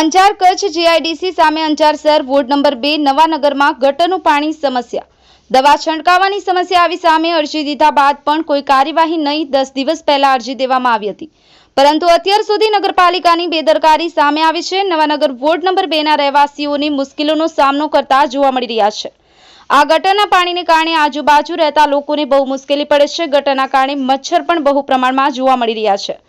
Anjar Kutch GIDC સામે અંજાર શહેર ward number બે નવાનગરમાં ગટરનું પાણી સમસ્યા. દવા છંટકાવવાની સમસ્યા આવી સામે અરજી દીધા બાદ પણ કોઈ કાર્યવાહી નહીં, દસ દિવસ પહેલા અરજી દેવામાં આવી હતી. પરંતુ અત્યાર સુધી નગરપાલિકાની બેદરકારી સામે આવી છે. નવાનગર વોર્ડ નંબર બેના રહેવાસીઓની મુશ્કેલીનો સામનો કરતા જોવા મળી રહ્યા છે. આ ગટરના પાણીને કારણે આજુબાજુ રહેતા લોકોને બહુ મુશ્કેલી પડે છે. ગટરના કારણે મચ્છર પણ બહુ પ્રમાણમાં જોવા મળી રહ્યા છે.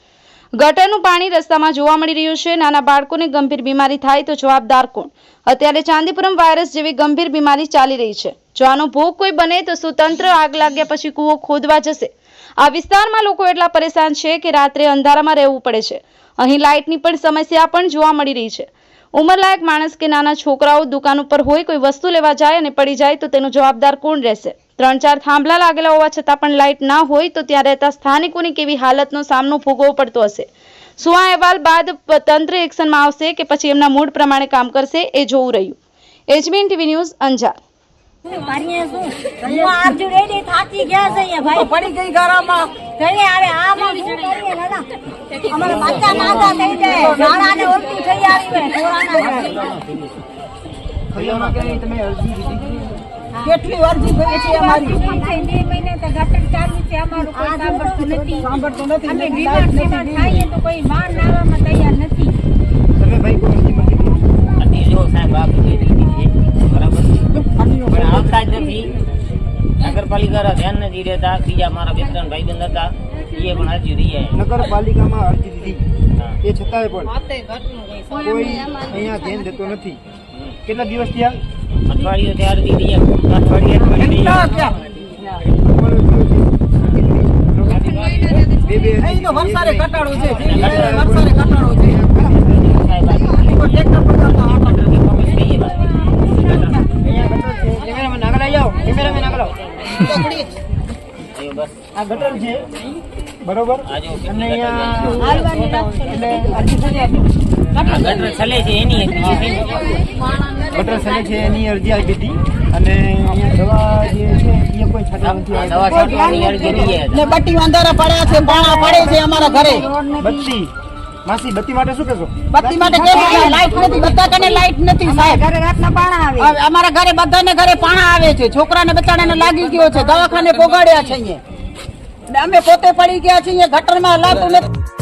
ગટરનું પાણી રસ્તામાં જોવા મળી રહ્યું છે. નાના બાળકોને ગંભીર બીમારી થાય તો જવાબદાર કોણ? અત્યારે ચાંદીપુરમ વાયરસ જેવી ગંભીર બીમારી ચાલી રહી છે. જો આનો ભોગ કોઈ બને તો સુતંત્ર આગ લાગ્યા પછી કૂવો ખોદવા જશે. આ વિસ્તારમાં લોકો એટલા પરેશાન છે કે રાત્રે અંધારામાં રહેવું પડે છે. અહીં લાઇટની પણ સમસ્યા પણ જોવા મળી રહી છે. ઉંમરલાયક માણસ કે નાના છોકરાઓ દુકાન ઉપર હોય કોઈ વસ્તુ લેવા જાય અને પડી જાય તો તેનો જવાબદાર કોણ રહેશે? ત્રણ ચાર થાંભલા લાગેલા હોવા છતાં પણ લાઇટ ના હોય તો ત્યાં રહેતા સ્થાનિકોની કેવી હાલતનો સામનો ભોગવવો પડતો હશે શું આ અહેવાલ બાદ તંત્ર એક્શનમાં આવશે કે પછી એમના મૂડ પ્રમાણે કામ કરશે એ જોવું રહ્યું એચબીએન ટીવી ન્યૂઝ અંજાર થાકી ગયા છે ભાઈ પડી ગઈ ગરામાં કઈ આવે આમાં શું કરીએ દાદા અમારા બાચ્ચા નાના થઈ જાય નાણાને ઉલટી થઈ આવી હોય ઢોરાના કેટલી અરજી થઈ છે અમારી? બે મહિને તો ગટર ચાલુ છે અમારું કોઈ સાંભળતું નથી. સાંભળતો નથી અમે નથી બીમાર લાઈટ બીમાર નથી થાઈએ તો કોઈ વાર લાવવામાં તૈયાર નથી. તમે ભાઈ કોઈ અરજી નથી કરી. હતી જો સાહેબ આપી બરાબર પણ આવતા જ નથી. નગરપાલિકા ધ્યાન નથી રહેતા બીજા મારા બે ત્રણ ભાઈબંધ હતા એ પણ હજી રહ્યા નગરપાલિકામાં અરજી દીધી. એ છતાંય પણ કોઈ અહીંયા ધ્યાન દેતો નથી. કેટલા દિવસ થયા? અઠવાડિયું ત્યાર દીધી અઠવાડિયે વરસાદે કટાડો છે વરસાદે કટાડો છે સાહેબ આ કોઈ ટ્રેક્ટર પર જતા આટા કરે. ખબર કહીએ વાત. કેમેરામેન આગળ આવી જાઓ કેમેરામેન આગળ આવો આ ગટર છે બરોબર અને અહીંયા એટલે ગટર સલે છે એની. ગટર છે અરજી આપી હતી. અને દવા જે છે એ કોઈ છાંટા નથી. દવા છાંટવાની અરજી દઈએ ને બટ્ટી અંધારા પડ્યા છે પાણા પડે છે અમારા ઘરે. બત્તી. માસી બત્તી માટે શું કહેશો? બત્તી માટે કેમ લાઈટ નથી બધા કને લાઈટ નથી સાહેબ. ઘરે રાતના પાણા આવે. અમારા ઘરે બધાને ઘરે પાણા આવે છે. છોકરાને બચાડાને લાગી ગયો છે. દવાખાને પોગાડ્યા છે અહીંયા. અમે પોતે પડી ગયા છીએ ગટરમાં હલાતું નથી.